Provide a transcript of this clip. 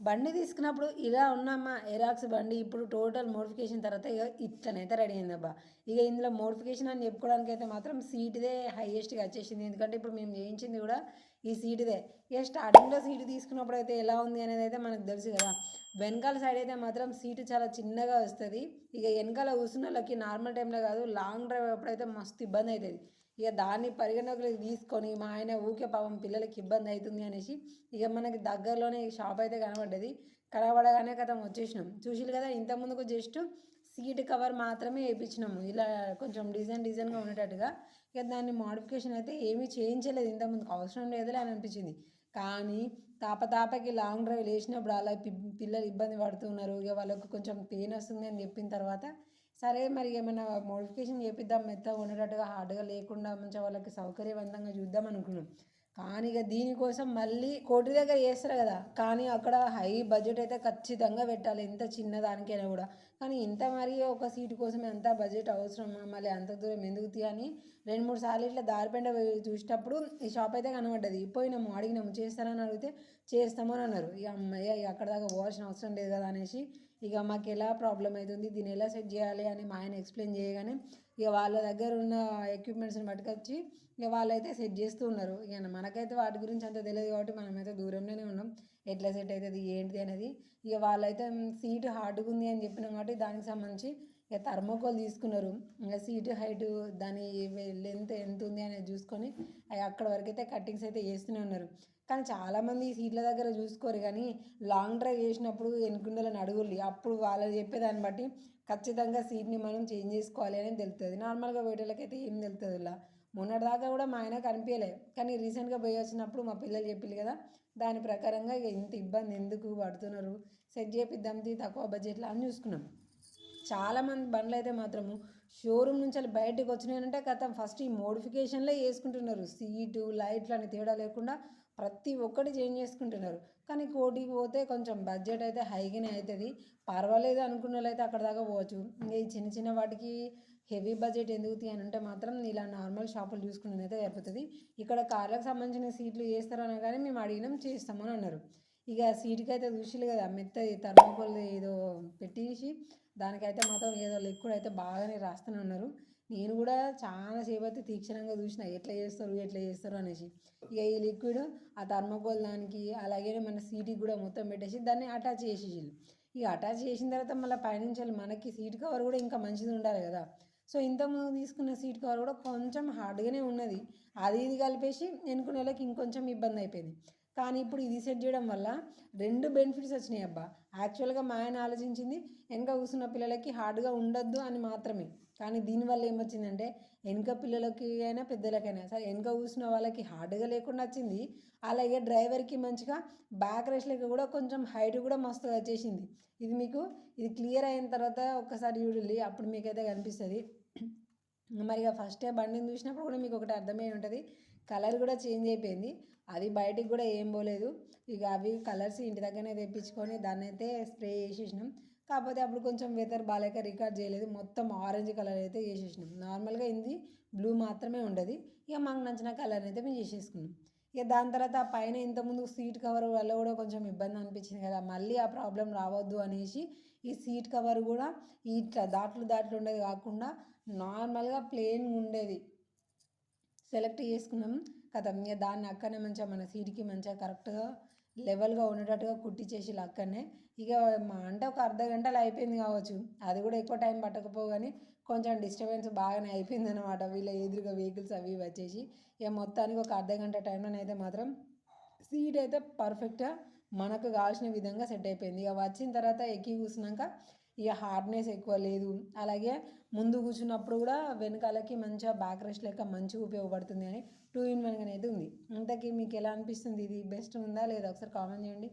బండి తీసుకున్నప్పుడు ఇలా ఉన్నామా? ఎరాక్స్ బండి ఇప్పుడు టోటల్ మోడిఫికేషన్ తర్వాత ఇక ఇట్లనైతే రెడీ అయిందబ్బా. ఇక ఇందులో మోడిఫికేషన్ అని చెప్పుకోవడానికి అయితే మాత్రం సీటుదే హైయెస్ట్గా వచ్చేసింది. ఎందుకంటే ఇప్పుడు మేము చేయించింది కూడా ఈ సీటుదే. ఇక స్టార్టింగ్లో సీటు తీసుకున్నప్పుడు అయితే ఎలా ఉంది అనేది అయితే మనకు తెలుసు కదా. వెనకాల సైడ్ అయితే మాత్రం సీటు చాలా చిన్నగా వస్తుంది. ఇక వెనకాల కూర్చున్న వాళ్ళకి నార్మల్ టైంలో కాదు లాంగ్ డ్రైవ్ అప్పుడైతే మస్తు ఇబ్బంది అవుతుంది ఇక దాన్ని పరిగణలోకి తీసుకొని మా ఆయన ఊకే పాపం పిల్లలకి ఇబ్బంది అవుతుంది అనేసి ఇక మనకి దగ్గరలోనే షాప్ అయితే కనబడ్డది. కనబడగానే కదా వచ్చేసినాం. చూసిరు కదా ఇంతకుముందుకు జస్ట్ సీట్ కవర్ మాత్రమే వేయించినాము. ఇలా కొంచెం డిజైన్ డిజైన్గా ఉండేటట్టుగా ఇక దాన్ని మోడిఫికేషన్ అయితే ఏమీ చేయించలేదు. ఇంతకుముందుకు అవసరం లేదులే అని అనిపించింది. కానీ తాపతాపకి లాంగ్ డ్రైవ్ వేసినప్పుడు అలా పిల్లలు ఇబ్బంది పడుతున్నారు. ఇక వాళ్ళకు కొంచెం పెయిన్ వస్తుంది అని చెప్పిన తర్వాత సరే మరి ఏమైనా మోడిఫికేషన్ చేపిద్దాం మెత్తగా ఉండేటట్టుగా హార్డ్గా లేకుండా మంచిగా వాళ్ళకి సౌకర్యవంతంగా చూద్దాం అనుకున్నాం. కానీ ఇక దీనికోసం మళ్ళీ కోటి దగ్గర చేస్తారు కదా. కానీ అక్కడ హై బడ్జెట్ అయితే ఖచ్చితంగా పెట్టాలి. ఎంత చిన్న దానికైనా కూడా. కానీ ఇంత మరీ ఒక సీటు కోసం ఎంత బడ్జెట్ అవసరమా మళ్ళీ అంత దూరం ఎందుకు తీయని రెండు మూడు సార్లు ఇట్లా దారిపెండ చూసేటప్పుడు ఈ షాప్ అయితే కనబడ్డది. పోయినాము అడిగినాము చేస్తారని అడిగితే చేస్తాము అని అన్నారు. ఇక అమ్మయ్య ఇక అక్కడ దాకా పోవాల్సిన అవసరం లేదు కదా అనేసి ఇక మాకు ఎలా ప్రాబ్లం అవుతుంది? దీన్ని ఎలా సెట్ చేయాలి? అని మా ఆయన ఎక్స్ప్లెయిన్ చేయగానే ఇక వాళ్ళ దగ్గర ఉన్న ఎక్విప్మెంట్స్ని పట్టుకొచ్చి ఇక వాళ్ళైతే సెట్ చేస్తూ ఉన్నారు. ఇక మనకైతే వాటి గురించి అంత తెలియదు కాబట్టి మనమైతే దూరంలోనే ఉన్నాం. ఎట్లా సెట్ అవుతుంది ఏంటిది అనేది ఇక వాళ్ళైతే సీట్ హార్డ్గా ఉంది అని చెప్పినాం కాబట్టి దానికి సంబంధించి ఇక థర్మోకోల్ తీసుకున్నారు. ఇంకా సీటు హైట్ దాని లెంత్ ఎంత ఉంది అనేది చూసుకొని అక్కడ వరకు అయితే కట్టింగ్స్ అయితే చేస్తూనే ఉన్నారు. కానీ చాలామంది ఈ సీట్ల దగ్గర చూసుకోరు కానీ లాంగ్ డ్రైవ్ చేసినప్పుడు ఎన్నుకుండలని అడుగులు. అప్పుడు వాళ్ళు చెప్పేదాన్ని బట్టి ఖచ్చితంగా సీట్ని మనం చేంజ్ చేసుకోవాలి అని తెలుస్తుంది నార్మల్గా వేటలకైతే ఏం తెలుస్తుంది ఇలా. మొన్నటిదాకా కూడా మా ఆయన కనిపించలే కానీ రీసెంట్గా పోయి వచ్చినప్పుడు మా పిల్లలు చెప్పింది కదా దాని ప్రకారంగా ఇక ఇంత ఇబ్బంది ఎందుకు పడుతున్నారు సెట్ చేపిద్దాం తక్కువ బడ్జెట్లో అని చూసుకున్నాం. చాలామంది బండ్లు అయితే మాత్రము షోరూమ్ నుంచి వెళ్ళి బయటకు వచ్చినాయంటే కథ ఫస్ట్ ఈ మోడిఫికేషన్లే వేసుకుంటున్నారు సీటు లైట్లు అని తేడా లేకుండా ప్రతి ఒక్కటి చేంజ్ చేసుకుంటున్నారు. కానీ కోటికి పోతే కొంచెం బడ్జెట్ అయితే హైగానే అవుతుంది పర్వాలేదు అనుకున్న వాళ్ళు అయితే అక్కడ దాకా పోవచ్చు. ఇంకా ఈ చిన్న చిన్న వాటికి హెవీ బడ్జెట్ ఎందుకు తీ అని అంటే మాత్రం ఇలా నార్మల్ షాపులు చూసుకునేది అయితే సరిపోతుంది. ఇక్కడ కార్లకు సంబంధించిన సీట్లు చేస్తారు కానీ మేము అడిగినాం చేస్తామని అన్నారు. ఇక సీటుకి అయితే చూసిలు కదా మెత్తది థర్మోకోల్ ఏదో పెట్టేసి దానికైతే మాత్రం ఏదో లిక్విడ్ అయితే బాగానే రాస్తూనే ఉన్నారు నేను కూడా చాలా సేపు అయితే తీక్షణంగా చూసిన ఎట్లా చేస్తారు ఎట్లా చేస్తారు అనేసి. ఇక ఈ లిక్విడ్ ఆ థర్మోకోల్ దానికి అలాగే మన సీటుకి కూడా మొత్తం పెట్టేసి దాన్ని అటాచ్ చేసేసి ఇక అటాచ్ చేసిన తర్వాత మళ్ళీ పైనుంచి మనకి సీట్ కవర్ కూడా ఇంకా మంచిది ఉండాలి కదా. సో ఇంతకుముందు తీసుకున్న సీట్ కవర్ కూడా కొంచెం హార్డ్గానే ఉన్నది. అది ఇది కలిపేసి ఎన్నుకునే వాళ్ళకి ఇంకొంచెం ఇబ్బంది అయిపోయింది. కానీ ఇప్పుడు ఇది సెట్ చేయడం వల్ల రెండు బెనిఫిట్స్ వచ్చినాయి అబ్బా. యాక్చువల్గా మా ఆయన ఆలోచించింది వెనక కూర్చున్న పిల్లలకి హార్డ్గా ఉండొద్దు అని మాత్రమే. కానీ దీనివల్ల ఏమొచ్చిందంటే వెనుక పిల్లలకి అయినా పెద్దలకైనా సరే వెనక కూర్చున్న వాళ్ళకి హార్డ్గా లేకుండా వచ్చింది. అలాగే డ్రైవర్కి మంచిగా బ్యాక్ రెస్ట్లకి కూడా కొంచెం హైట్ కూడా మస్తుగా వచ్చేసింది. ఇది మీకు ఇది క్లియర్ అయిన తర్వాత ఒక్కసారి చూడండి. అప్పుడు మీకైతే కనిపిస్తుంది. మరి ఇక ఫస్ట్ బండిని చూసినప్పుడు కూడా మీకు ఒకటి అర్థమై ఉంటుంది. కలర్ కూడా చేంజ్ అయిపోయింది. అది బయటికి కూడా ఏం పోలేదు. ఇక అవి కలర్స్ ఇంటి దగ్గరనే తెప్పించుకొని దాన్ని అయితే స్ప్రే చేసేసినాం. కాకపోతే అప్పుడు కొంచెం వెదర్ బాగాలేక రికార్డ్ చేయలేదు. మొత్తం ఆరెంజ్ కలర్ అయితే చేసేసినాం. నార్మల్గా ఇది బ్లూ మాత్రమే ఉండదు. ఇక మాకు నచ్చిన కలర్ అయితే మేము చేసేసుకున్నాం. ఇక దాని తర్వాత ఆ పైన ఇంతకుముందు సీట్ కవర్ వల్ల కూడా కొంచెం ఇబ్బంది అనిపించింది కదా. మళ్ళీ ఆ ప్రాబ్లం రావద్దు అనేసి ఈ సీట్ కవర్ కూడా ఇట్లా దాట్లు దాట్లు ఉండేది కాకుండా నార్మల్గా ప్లెయిన్ ఉండేది. సెలెక్ట్ చేసుకున్నాం కదా. ఇక దాన్ని అక్కడనే మంచిగా మన సీట్కి మంచిగా కరెక్ట్గా లెవెల్గా ఉండేటట్టుగా కుట్టించేసి అక్కడనే. ఇక మా అంటే ఒక అర్ధ గంటలు అయిపోయింది కావచ్చు. అది కూడా ఎక్కువ టైం పట్టకపోగానే కొంచెం డిస్టర్బెన్స్ బాగానే అయిపోయింది అనమాట వీళ్ళ ఎదురుగా వెహికల్స్ అవి వచ్చేసి. ఇక మొత్తానికి ఒక అర్ధ గంట టైంలోనైతే మాత్రం సీట్ అయితే పర్ఫెక్ట్గా మనకు కావాల్సిన విధంగా సెట్ అయిపోయింది. ఇక వచ్చిన తర్వాత ఎక్కి కూసినాక ఇక హార్డ్నెస్ ఎక్కువ లేదు. అలాగే ముందు కూర్చున్నప్పుడు కూడా వెనకాలకి మంచిగా బ్యాక్ రెస్ట్ లెక్క మంచిగా ఉపయోగపడుతుంది అని టూ ఇన్ వన్ అనేది ఉంది. ఇంతకీ మీకు ఎలా అనిపిస్తుంది? ఇది బెస్ట్ ఉందా? లేదా ఒకసారి కామెంట్ చేయండి.